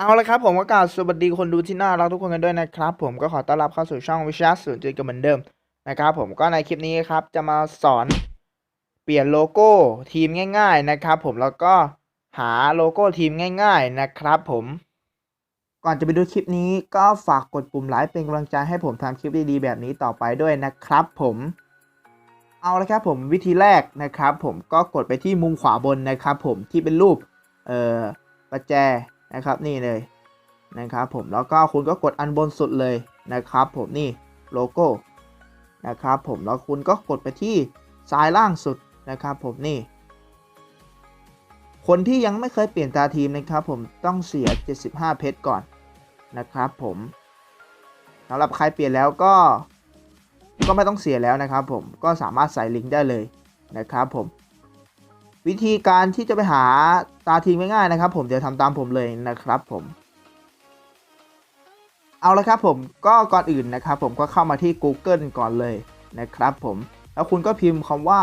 เอาละครับผมก็กล่าวสวัสดีคนดูที่น่ารักทุกคนกันด้วยนะครับ ผมก็ขอต้อนรับเข้าสู่ช่องวิชาศูนย์จุดกันเหมือนเดิมนะครับผมก็ในคลิปนี้ครับจะมาสอนเปลี่ยนโลโก้ทีมง่าย ๆนะครับ ผมแล้วก็หาโลโก้ทีมง่าย ๆนะครับ ผมก่อนจะไปดูคลิปนี้ก็ฝากกดปุ่มไลค์เป็นกำลังใจให้ผมทำคลิปดีๆแบบนี้ต่อไปด้วยนะครับ ผมเอาละครับผมวิธีแรกนะครับ ผมก็กดไปที่มุมขวาบนนะครับ ผมที่เป็นรูปเอ่อประแจ นะครับนี่เลยนะครับผมแล้วก็คุณก็กดอันบนสุดเลยนะครับ ผมนี่โลโก้นะครับผมแล้วคุณก็กดไปที่ซ้ายล่างสุดนะครับ ผมนี่ คนที่ยังไม่เคยเปลี่ยนตาทีมนะครับ ผมต้องเสีย 75 เพชรก่อนนะครับ ผมสำหรับใครเปลี่ยนแล้วก็ก็ไม่ต้องเสียแล้วนะครับ ผมก็สามารถใส่ลิงก์ได้เลยนะครับ ผม วิธีการที่จะไปหาตาทีมง่ายๆนะครับ ผมเดี๋ยวทำตามผมเลยนะครับผม เอาละครับผมก็ก่อนอื่นนะครับ ผมก็เข้ามาที่ Google ก่อนเลยนะครับผม แล้วคุณก็พิมพ์คำว่า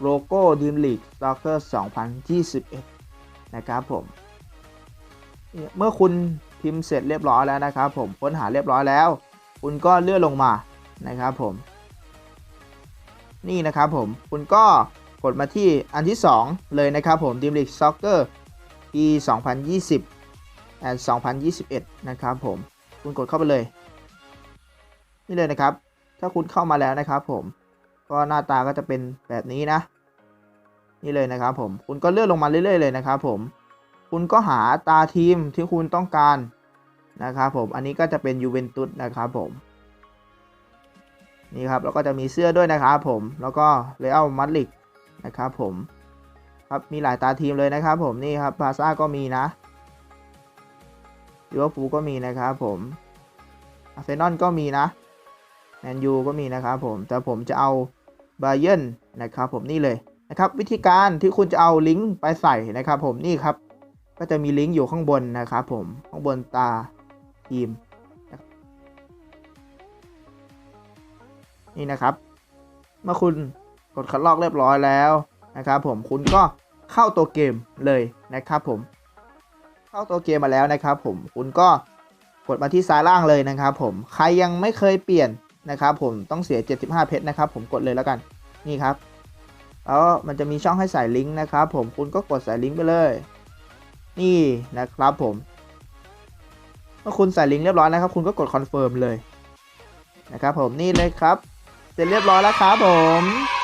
โลโก้ Dream League Soccer 2021 นะครับผม เมื่อคุณพิมพ์เสร็จเรียบร้อยแล้วนะครับ ผมค้นหาเรียบร้อยแล้ว คุณก็เลื่อนลงมานะครับผม นี่นะครับผมคุณก็ ดมาที่อันที่ 2 เลยนะครับผม Dream League Soccer ปี 2020 and 2021 นะครับผม คุณกดเข้าไปเลย นี่เลยนะครับ ถ้าคุณเข้ามาแล้วนะครับผม ก็หน้าตาก็จะเป็นแบบนี้นะ นี่เลยนะครับผม คุณก็เลื่อนลงมาเรื่อยๆเลยนะครับผม คุณก็หาตาทีมที่คุณต้องการนะครับผม อันนี้ก็จะเป็นยูเวนตุสนะครับผมนี่ครับแล้วก็จะมีเสื้อด้วยนะครับผมแล้วก็เลอัลมัดลิก นะครับผมครับมีหลายตาทีมเลยนะครับผมนี่ครับพาซ่าก็มีนะลิเวอร์พูลก็มีนะครับผมอาร์เซนอลก็มีนะแมนยูก็มีนะครับผมแต่ผมจะเอาบาเยนนะครับผมนี่เลยนะครับวิธีการที่คุณจะเอาลิงก์ไปใส่นะครับผมนี่ครับก็จะมีลิงก์อยู่ข้างบนนะครับผมข้างบนตาทีมนี่นะครับ เมื่อคุณ กดคัดลอกเรียบร้อยแล้วนะครับผมคุณก็เข้าตัวเกมเลยนะครับผม เข้าตัวเกมมาแล้วนะครับผมคุณก็กดมาที่ซ้ายล่างเลยนะครับผมใครยังไม่เคยเปลี่ยนนะครับผมต้องเสีย 75 เพชรนะครับผมกดเลยแล้วกันนี่ครับแล้วมันจะมีช่องให้ใส่ลิงก์นะครับผมคุณก็กดใส่ลิงก์ไปเลย นี่นะครับผมเมื่อคุณใส่ลิงก์เรียบร้อยนะครับ คุณก็กดคอนเฟิร์มเลยนะครับผมนี่เลยครับ เสร็จเรียบร้อยแล้วครับผม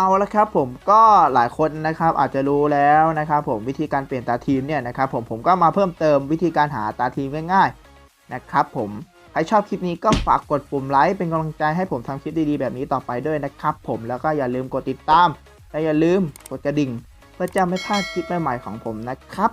เอาละครับผมก็หลายคนนะครับอาจจะรู้แล้วนะครับผมวิธีการเปลี่ยนตาทีมเนี่ยนะครับผมผมก็มาเพิ่มเติมวิธีการหาตาทีมง่ายๆนะครับผมใครชอบคลิปนี้ก็ฝากกดปุ่มไลค์เป็นกำลังใจให้ผมทำคลิปดีๆแบบนี้ต่อไปด้วยนะครับผมแล้วก็อย่าลืมกดติดตามและอย่าลืมกดกระดิ่ง เพื่อจะไม่พลาดคลิปใหม่ๆของผมนะครับ